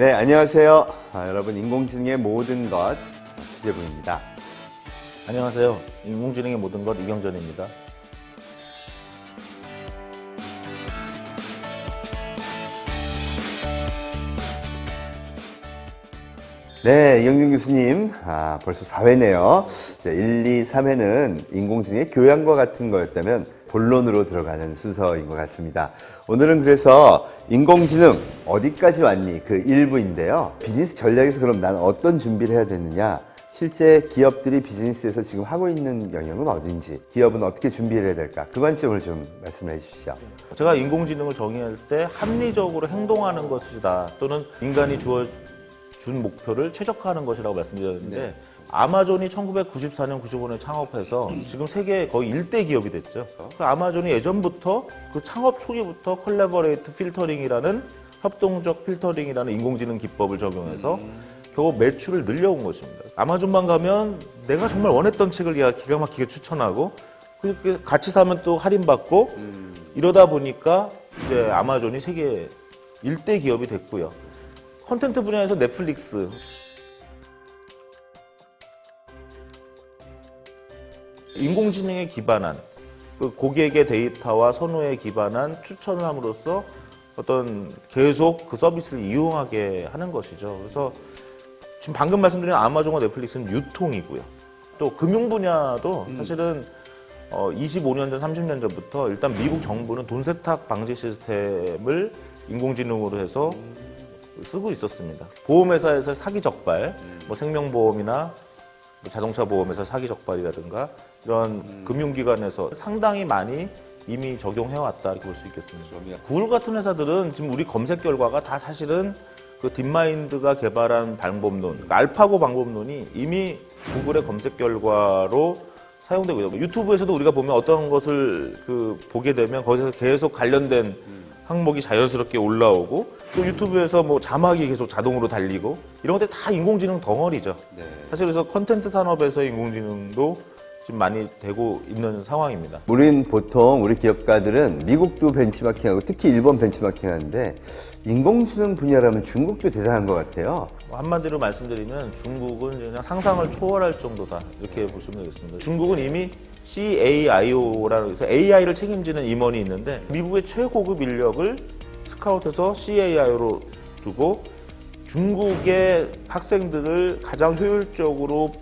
네, 안녕하세요. 아, 여러분, 인공지능의 모든 것 취재부입니다. 안녕하세요. 인공지능의 모든 것 이경전입니다. 네, 이영준 교수님. 아, 벌써 4회네요. 1, 2, 3회는 인공지능의 교양과 같은 거였다면 본론으로 들어가는 순서인 것 같습니다. 오늘은 그래서 인공지능 어디까지 왔니? 그 일부인데요. 비즈니스 전략에서 그럼 나는 어떤 준비를 해야 되느냐? 실제 기업들이 비즈니스에서 지금 하고 있는 영역은 어딘지, 기업은 어떻게 준비를 해야 될까? 그 관점을 좀 말씀해 주시죠. 제가 인공지능을 정의할 때 합리적으로 행동하는 것이다 또는 인간이 주어 준 목표를 최적화하는 것이라고 말씀드렸는데 아마존이 1994년, 95년에 창업해서 지금 세계 거의 일대 기업이 됐죠. 그 아마존이 예전부터 그 창업 초기부터 컬래버레이트 필터링이라는 협동적 필터링이라는 인공지능 기법을 적용해서 결국 매출을 늘려온 것입니다. 아마존만 가면 내가 정말 원했던 책을 기가 막히게 추천하고 그렇게 같이 사면 또 할인받고 이러다 보니까 이제 아마존이 세계 일대 기업이 됐고요. 컨텐트 분야에서 넷플릭스, 인공지능에 기반한 그 고객의 데이터와 선호에 기반한 추천을 함으로써 어떤 계속 그 서비스를 이용하게 하는 것이죠. 그래서 지금 방금 말씀드린 아마존과 넷플릭스는 유통이고요. 또 금융 분야도 사실은 어, 25년 전, 30년 전부터 일단 미국 정부는 돈 세탁 방지 시스템을 인공지능으로 해서 쓰고 있었습니다. 보험회사에서 사기 적발, 뭐 생명보험이나 뭐 자동차 보험에서 사기 적발이라든가 이런 금융기관에서 상당히 많이 이미 적용해왔다 이렇게 볼 수 있겠습니다. 구글 같은 회사들은 지금 우리 검색 결과가 다 사실은 그 딥마인드가 개발한 방법론, 그러니까 알파고 방법론이 이미 구글의 검색 결과로 사용되고 있고 유튜브에서도 우리가 보면 어떤 것을 그 보게 되면 거기서 계속 관련된 항목이 자연스럽게 올라오고 또 유튜브에서 뭐 자막이 계속 자동으로 달리고 이런 것들 다 인공지능 덩어리죠. 사실 그래서 컨텐트 산업에서 인공지능도 지금 많이 되고 있는 상황입니다. 우린 보통 우리 기업가들은 미국도 벤치마킹하고 특히 일본 벤치마킹 하는데 인공지능 분야라면 중국도 대단한 것 같아요. 뭐 한마디로 말씀드리면 중국은 그냥 상상을 초월할 정도다 이렇게 보시면 되겠습니다. 중국은 이미 CAIO라는 해서 AI를 책임지는 임원이 있는데 미국의 최고급 인력을 스카우트해서 CAIO로 두고 중국의 학생들을 가장 효율적으로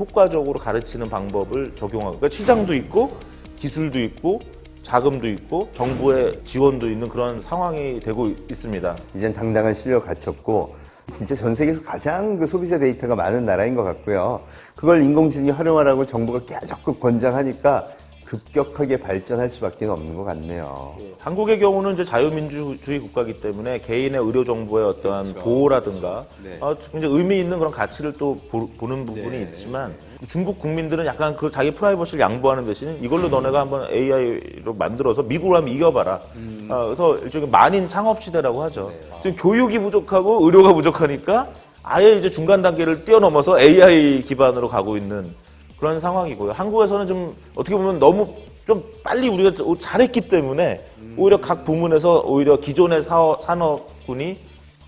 효과적으로 가르치는 방법을 적용하고 그러니까 시장도 있고 기술도 있고 자금도 있고 정부의 지원도 있는 그런 상황이 되고 있습니다. 이젠 당당한 실력 갖췄고 진짜 전 세계에서 가장 그 소비자 데이터가 많은 나라인 것 같고요. 그걸 인공지능이 활용하라고 정부가 계속 권장하니까 급격하게 발전할 수밖에 없는 것 같네요. 한국의 경우는 이제 자유민주주의 국가이기 때문에 개인의 의료 정보의 어떠한 보호라든가 네. 어, 굉장히 의미 있는 그런 가치를 또 보, 는 부분이 있지만 중국 국민들은 약간 그 자기 프라이버시를 양보하는 대신 이걸로 너네가 한번 AI로 만들어서 미국을 한번 이겨봐라. 어, 그래서 일종의 만인 창업 시대라고 하죠. 지금 교육이 부족하고 의료가 부족하니까 아예 이제 중간 단계를 뛰어넘어서 AI 기반으로 가고 있는 그런 상황이고요. 한국에서는 좀 어떻게 보면 너무 좀 빨리 우리가 잘했기 때문에 오히려 각 부문에서 오히려 기존의 사업, 산업군이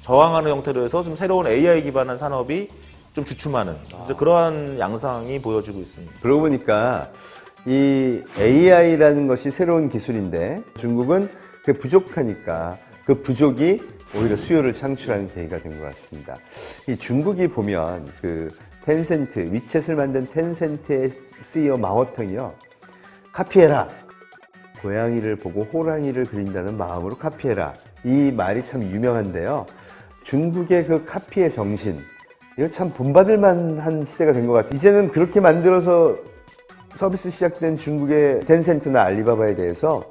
저항하는 형태로 해서 좀 새로운 AI 기반한 산업이 좀 주춤하는 이제 그러한 양상이 보여지고 있습니다. 그러고 보니까 이 AI라는 것이 새로운 기술인데 중국은 그 부족하니까 그 부족이 오히려 수요를 창출하는 계기가 된 것 같습니다. 이 중국이 보면 그 텐센트, 위챗을 만든 텐센트의 CEO 마오텅이요. 카피해라. 고양이를 보고 호랑이를 그린다는 마음으로 카피해라. 이 말이 참 유명한데요. 중국의 그 카피의 정신, 이거 참 본받을 만한 시대가 된 것 같아요. 이제는 그렇게 만들어서 서비스 시작된 중국의 텐센트나 알리바바에 대해서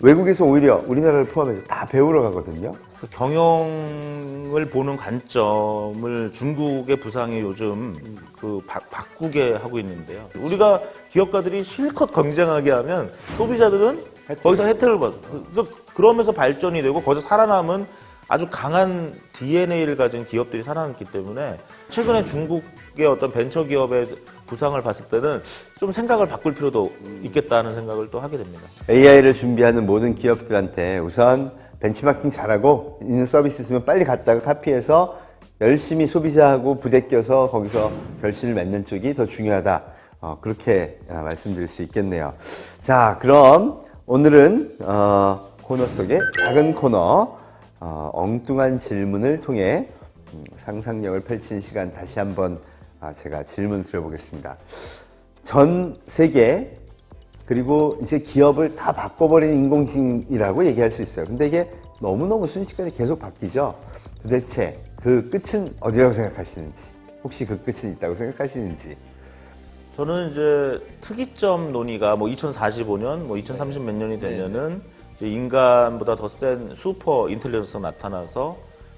외국에서 오히려 우리나라를 포함해서 다 배우러 가거든요. 그 경영을 보는 관점을 중국의 부상이 요즘 그 바, 바꾸게 하고 있는데요. 우리가 기업가들이 실컷 경쟁하게 하면 소비자들은 거기서 혜택을 받아. 그래서 그러면서 발전이 되고 거기서 살아남은 아주 강한 DNA를 가진 기업들이 살아남기 때문에 최근에 중국의 어떤 벤처 기업의 부상을 봤을 때는 좀 생각을 바꿀 필요도 있겠다는 생각을 또 하게 됩니다. AI를 준비하는 모든 기업들한테 우선 벤치마킹 잘하고 있는 서비스 있으면 빨리 갔다가 카피해서 열심히 소비자하고 부대껴서 거기서 결실을 맺는 쪽이 더 중요하다. 어, 그렇게 아, 말씀드릴 수 있겠네요. 자, 그럼 오늘은 어, 코너 속의 작은 코너 어, 엉뚱한 질문을 통해 음, 상상력을 펼치는 시간 다시 한번 아, 제가 질문 드려보겠습니다. 전 세계 그리고 이제 기업을 다 바꿔버린 인공지능이라고 얘기할 수 있어요. 근데 이게 너무너무 순식간에 계속 바뀌죠. 도대체 그 끝은 어디라고 생각하시는지, 혹시 그 끝은 있다고 생각하시는지. 저는 이제 특이점 논의가 뭐 2045년, 뭐 2030 몇 년이 되면은 인간보다 더 센 슈퍼 인텔리전스가 나타나서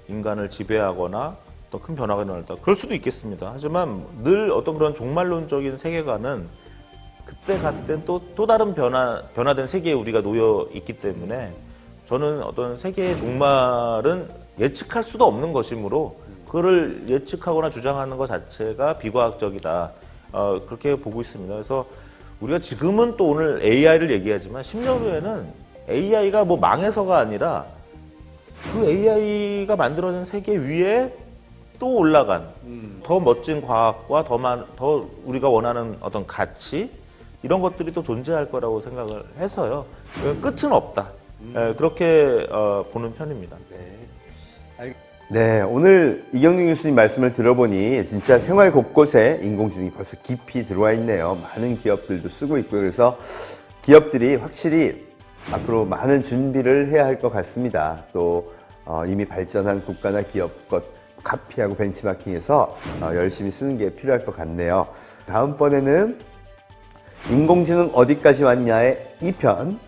인간을 지배하거나 또 큰 변화가 일어났다. 그럴 수도 있겠습니다. 하지만 늘 어떤 그런 종말론적인 세계관은 그때 갔을 땐 또 또 다른 변화 변화된 세계에 우리가 놓여 있기 때문에 저는 어떤 세계의 종말은 예측할 수도 없는 것이므로 그거를 예측하거나 주장하는 것 자체가 비과학적이다. 어, 그렇게 보고 있습니다. 그래서 우리가 지금은 또 오늘 AI를 얘기하지만 10년 후에는 AI가 뭐 망해서가 아니라 그 AI가 만들어낸 세계 위에 또 올라간 더 멋진 과학과 더, 많, 더 우리가 원하는 어떤 가치 이런 것들이 또 존재할 거라고 생각을 해서요. 끝은 없다. 예, 그렇게 어, 보는 편입니다. 네, 오늘 이경윤 교수님 말씀을 들어보니 진짜 생활 곳곳에 인공지능이 벌써 깊이 들어와 있네요. 많은 기업들도 쓰고 있고요. 그래서 기업들이 확실히 앞으로 많은 준비를 해야 할 것 같습니다. 또 어, 이미 발전한 국가나 기업 것 카피하고 벤치마킹해서 어, 열심히 쓰는 게 필요할 것 같네요. 다음번에는 인공지능 어디까지 왔냐의 2편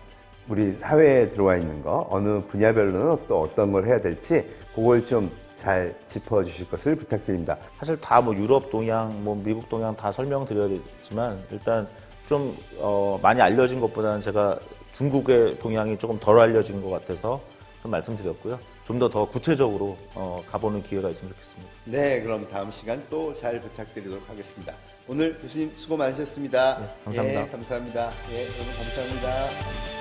우리 사회에 들어와 있는 거 어느 분야별로는 또 어떤 걸 해야 될지 그걸 좀 잘 짚어주실 것을 부탁드립니다. 사실 다 뭐 유럽 동향, 뭐 미국 동향 다 설명드려야겠지만 일단 좀 어, 많이 알려진 것보다는 제가 중국의 동향이 조금 덜 알려진 것 같아서 좀 말씀드렸고요. 좀더더 구체적으로 어, 가보는 기회가 있으면 좋겠습니다. 네, 그럼 다음 시간 또 잘 부탁드리도록 하겠습니다. 오늘 교수님 수고 많으셨습니다. 네, 감사합니다. 예, 감사합니다. 예, 여러분 감사합니다.